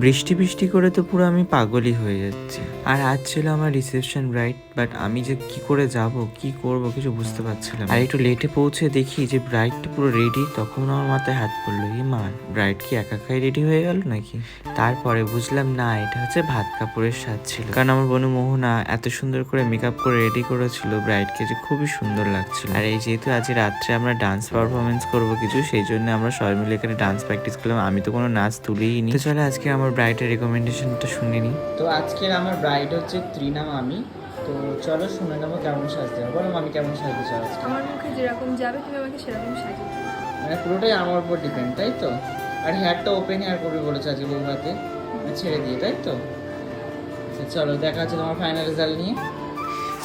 বৃষ্টি বৃষ্টি করে তো পুরো আমি পাগলই হয়ে যাচ্ছি। আর আজ ছিল আমার রিসেপশন রাইট বাট আমি যে কি করে যাব, কি করব কিছু বুঝতে পারছিলাম। আর একটু লেটে পৌঁছে দেখি যে ব্রাইডটা পুরো রেডি তখন আমার মাথায় হাত পড়ল এই মা ব্রাইড কি একা একাই রেডি হয়ে গেল নাকি? তারপরে বুঝলাম, না, এটা হচ্ছে ভাত কাপড়ের স্বাদ ছিল। কারণ আমার বোন মোহনা এত সুন্দর করে মেকআপ করে রেডি করেছিল ব্রাইডকে যে খুবই সুন্দর লাগছিল। আর এই যেহেতু আজ রাত্রে আমরা ডান্স পারফরমেন্স করব কিছু, সেই জন্য আমরা সবাই মিলে এখানে ডান্স প্র্যাকটিস করলাম। আমি তো কোনো নাচ তুলিই নি। চলে আজকে আমার ব্রাইডের রেকমেন্ডেশনটা শুনে নিই তো আজকের আমার ব্রাইড হচ্ছে ত্রিনাম আমি তো চলো শুনে নেব কেমন সাজতে হবে। বলো আমি কেমন সাজতে চাও আজকে? আমার মুখে যেরকম যাবে তুমি আমাকে সেরকম সাজিয়ে দিও। মানে পুরোটাই আমার উপর ডিপেন্ড তাই তো? আর হেয়ারটা ওপেন হেয়ার করবে বলেছে আজকে বৌভাতে। হাতে ছেড়ে দিয়ে তাই তো? আচ্ছা, চলো দেখা হচ্ছে তোমার ফাইনাল রেজাল্ট নিয়ে।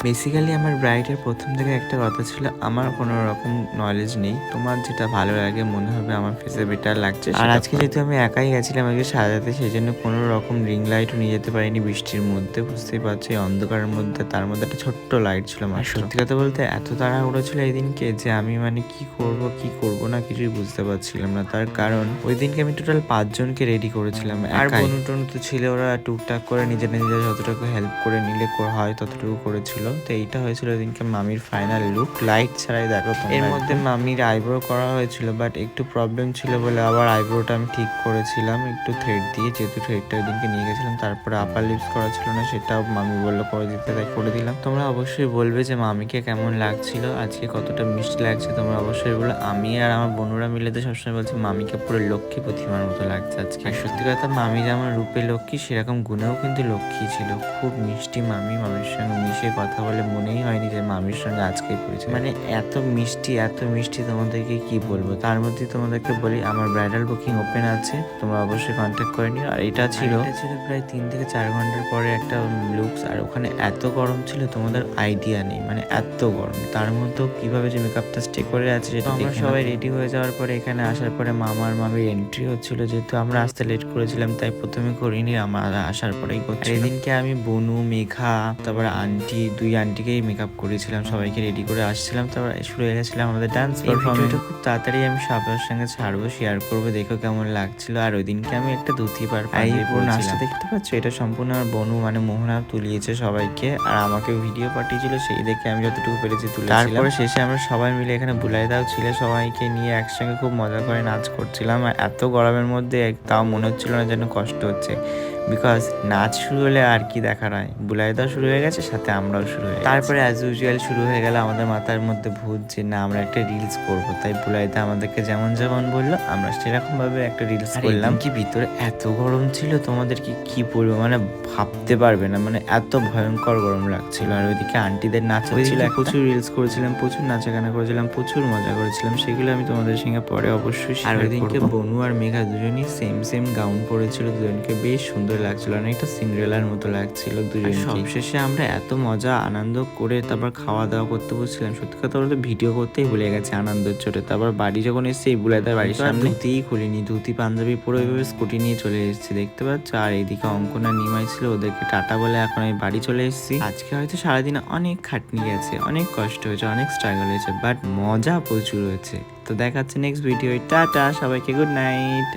বেসিক্যালি আমার ব্রাইডের প্রথম থেকে একটা কথা ছিল আমার কোনো রকম নলেজ নেই। তোমার যেটা ভালো লাগে মনে হবে আমার ফেসে বেটার লাগছে। আর আজকে যেহেতু আমি একাই গেছিলাম আগে সাজাতে সেই জন্য কোনো রকম রিং লাইটও নিয়ে যেতে পারিনি বৃষ্টির মধ্যে। বুঝতেই পারছি অন্ধকারের মধ্যে তার মধ্যে একটা ছোট্ট লাইট ছিল আমার সত্যি কথা বলতে এত তাড়াহুড়ো ছিল এই দিনকে যে আমি মানে কি করব কি করব না কিছুই বুঝতে পারছিলাম না। তার কারণ ওই দিনকে আমি টোটাল পাঁচজনকে রেডি করেছিলাম আর বনু টনু তো ছিল ওরা টুকটাক করে নিজের নিজের যতটুকু হেল্প করে নিলে হয় ততটুকু করেছিল। তো এইটা হয়েছিল ওইদিনকে মামির ফাইনাল লুক লাইট ছাড়াই দেখো। এর মধ্যে মামির আইব্রো করা হয়েছিল বাট একটু প্রবলেম ছিল বলে আবার আইব্রোটা আমি ঠিক করেছিলাম। একটু থ্রেড দিয়ে যেহেতু থ্রেডটা ওইদিনকে নিয়ে গেছিলাম তারপরে আপার লিপস করা ছিল না সেটাও মামি বলল করে দিতে তাই করে দিলাম। তোমরা অবশ্যই বলবে যে মামিকে কেমন লাগছিল আজকে কতটা মিষ্টি লাগছে তোমরা অবশ্যই বলো। আমি আর আমার বোনরা মিলে তো সবসময় বলছি মামিকে পুরো লক্ষ্মী প্রতিমার মতো লাগছে আজকে। আর সত্যি কথা মামি যেমন রূপে লক্ষ্মী সেরকম গুণেও কিন্তু লক্ষ্মী ছিল। খুব মিষ্টি মামি মামির সঙ্গে মিশে কথা বলে মনেই হয়নি যে মামির সঙ্গে আজকেই পড়েছে মানে এত মিষ্টি এত মিষ্টি তোমাদেরকে কি বলব? তার মধ্যে তোমাদেরকে বলি আমার ব্রাইডাল বুকিং ওপেন আছে তোমরা অবশ্যই কন্ট্যাক্ট করে নিও। আর এটা ছিল এটা ছিল প্রায় তিন থেকে চার ঘণ্টার পরে একটা লুকস আর ওখানে এত গরম ছিল তোমাদের আইডিয়া নেই। মানে এত গরম। তার মধ্যেও কীভাবে যে মেকআপটা স্টে করে আছে সেটা আমরা সবাই রেডি হয়ে যাওয়ার পরে এখানে আসার পরে মামার মামির এন্ট্রি হচ্ছিল যেহেতু আমরা আসতে লেট করেছিলাম তাই প্রথমে করিনি আমার আসার পরেই করছি এদিনকে আমি বনু মেঘা তারপর আন্টি দুই আন্টিকেই মেকআপ করেছিলাম সবাইকে রেডি করে আসছিলাম তারপর শুরু হয়ে গেছিলাম আমাদের ডান্স পারফরমেন্সটা খুব তাড়াতাড়ি আমি সবার সঙ্গে ছাড়বো শেয়ার করব দেখো কেমন লাগছিল। আর ওই দিনকে আমি একটা ধুতি পার পুরো নাচটা দেখতে পাচ্ছ? এটা সম্পূর্ণ আমার বনু মানে মোহনা তুলিয়েছে সবাইকে। আর আমাকে ভিডিও পাঠিয়েছিল সেই দেখে আমি যতটুকু পেরেছি তুলে তারপরে শেষে আমরা সবাই মিলে এখানে বুলাইদাও ছিল সবাইকে নিয়ে একসঙ্গে খুব মজা করে নাচ করছিলাম। আর এত গরমের মধ্যে তাও মনে হচ্ছিল না যেন কষ্ট হচ্ছে। বিকজ নাচ শুরু হলে আর কি দেখার হয় বুলাইদাও শুরু হয়ে গেছে সাথে আমরাও শুরু হয়ে তারপরে অ্যাজ ইউজুয়াল শুরু হয়ে গেল আমাদের মাথার মধ্যে ভূত যে না আমরা একটা রিলস করব। তাই বুলাইদা আমাদেরকে যেমন যেমন বলল আমরা সেরকম ভাবে একটা রিলস করলাম। কি ভিতরে এত গরম ছিল তোমাদেরকে কি বলব? মানে ভাবতে পারবে না মানে এত ভয়ঙ্কর গরম লাগছিল। আর ওইদিকে আন্টিদের নাচ হয়েছিল প্রচুর রিলস করেছিলাম প্রচুর নাচাগানা করেছিলাম প্রচুর মজা করেছিলাম। সেগুলো আমি তোমাদের সঙ্গে পরে অবশ্যই আর ওইদিনকে বনু আর মেঘা দুজনই সেম সেম গাউন পরেছিল। দুজনকে বেশ সুন্দর লাগছিল অনেকটা সিন্ড্রেলার মতো লাগছিল দুজন সবশেষে আমরা এত মজা আনন্দ করে তারপর খাওয়া দাওয়া করতে বসছিলাম। সত্যি কথা বলতে ভিডিও করতেই ভুলে গেছে আনন্দের চোটে। তারপর বাড়ি যখন এসেছি বুলাইদার বাড়ির সামনে। ধুতিই খুলিনি ধুতি পাঞ্জাবি পরে এইভাবে স্কুটি নিয়ে চলে এসেছি দেখতে পাচ্ছ? আর এইদিকে অঙ্কনা নিমাই ছিল ওদেরকে টাটা বলে এখন আমি বাড়ি চলে এসেছি। আজকে হয়তো সারাদিন অনেক খাটনি গেছে অনেক কষ্ট হয়েছে অনেক স্ট্রাগল হয়েছে বাট মজা প্রচুর হয়েছে। তো দেখাচ্ছে নেক্সট ভিডিও টাটা সবাইকে গুড নাইট